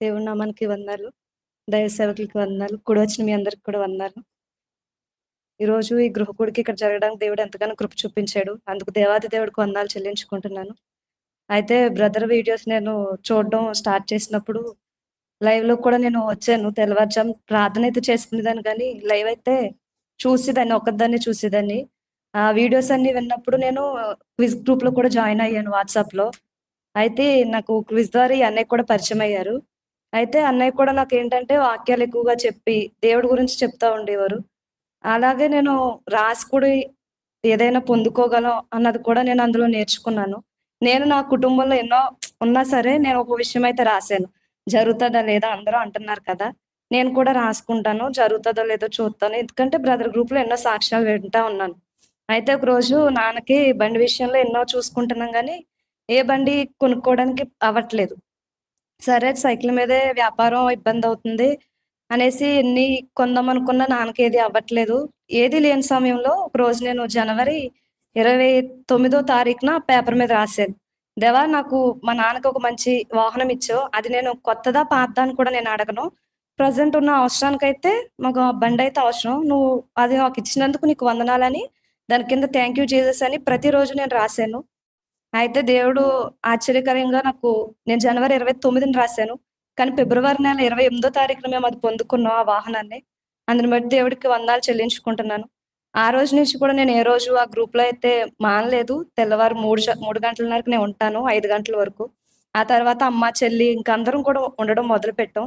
దేవుడి నామానికి వందనాలు. దైవ సేవకులకి వందాలు కూడి వచ్చిన మీ అందరికి కూడా వందాలు ఈరోజు ఈ గృహకుడికి ఇక్కడ జరగడానికి దేవుడు ఎంతగానో కృప చూపించాడు. అందుకు దేవాది దేవుడికి వందాలు చెల్లించుకుంటున్నాను. అయితే బ్రదర్ వీడియోస్ నేను చూడడం స్టార్ట్ చేసినప్పుడు లైవ్లో కూడా నేను వచ్చాను. తెల్లవారుజాము ప్రార్థన అయితే చేసుకునేదాన్ని కానీ లైవ్ అయితే చూసేదాన్ని. ఒక్కదాన్ని చూసేదాన్ని. ఆ వీడియోస్ అన్ని విన్నప్పుడు నేను క్విజ్ గ్రూప్లో కూడా జాయిన్ అయ్యాను వాట్సాప్లో అయితే నాకు క్విజ్ ద్వారా ఈ అన్నయ్య కూడా పరిచయం అయ్యారు. అయితే అన్నయ్య కూడా నాకు ఏంటంటే వాక్యాలు ఎక్కువగా చెప్పి దేవుడి గురించి చెప్తా ఉండేవారు. అలాగే నేను రాసుకుడి ఏదైనా పొందుకోగలం అన్నది కూడా నేను అందులో నేర్చుకున్నాను. నేను నా కుటుంబంలో ఎన్నో ఉన్నా సరే నేను ఒక విషయం అయితే రాసాను. జరుగుతుందా లేదా అందరూ అంటున్నారు కదా! నేను కూడా రాసుకుంటాను. జరుగుతుందో లేదో చూస్తాను. ఎందుకంటే బ్రదర్ గ్రూప్‌లో ఎన్నో సాక్ష్యాలు వింటా ఉన్నాను. అయితే ఒక రోజు నాన్నకి బండి విషయంలో ఎన్నో చూసుకుంటున్నాం కానీ ఏ బండి కొనుక్కోవడానికి అవ్వట్లేదు. సరే సైకిల్ మీదే వ్యాపారం ఇబ్బంది అవుతుంది అనేసి ఎన్ని కొందామనుకున్న నాన్నకి ఏది అవ్వట్లేదు. ఏది లేని సమయంలో ఒక రోజు నేను జనవరి 29 తారీఖున పేపర్ మీద రాసేది దేవా నాకు మా నాన్నకి ఒక మంచి వాహనం ఇచ్చావు. అది నేను కొత్తదా? పాతదా? అని కూడా నేను అడగను. ప్రజెంట్ ఉన్న అవసరానికైతే మాకు బండి అయితే అవసరం. నువ్వు అది నాకు ఇచ్చినందుకు నీకు వందనాలని దాని కింద థ్యాంక్ యూ జీసస్ అని ప్రతిరోజు నేను రాసాను. అయితే దేవుడు ఆశ్చర్యకరంగా నాకు నేను జనవరి ఇరవై తొమ్మిదిని రాశాను కానీ ఫిబ్రవరి నెల 28 తారీఖున మేము అది పొందుకున్నాం ఆ వాహనాన్ని. అందుని బట్టి దేవుడికి వందాలు చెల్లించుకుంటున్నాను. ఆ రోజు నుంచి కూడా నేను ఏ రోజు ఆ గ్రూప్లో అయితే మానలేదు. తెల్లవారు మూడు మూడు గంటలన్నరకు నేను ఉంటాను. ఐదు గంటల వరకు. ఆ తర్వాత అమ్మ, చెల్లి ఇంకా అందరం కూడా ఉండడం మొదలు పెట్టాం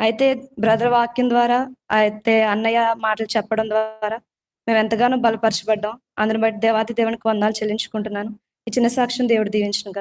అయితే బ్రదర్ వాక్యం ద్వారా అయితే అన్నయ్య మాటలు చెప్పడం ద్వారా మేము ఎంతగానో బలపరచబడ్డాం. అందుని బట్టి దేవాతి దేవునికి వందాలు చెల్లించుకుంటున్నాను. ఇచ్చిన సాక్ష్యం దేవుడు దీవించును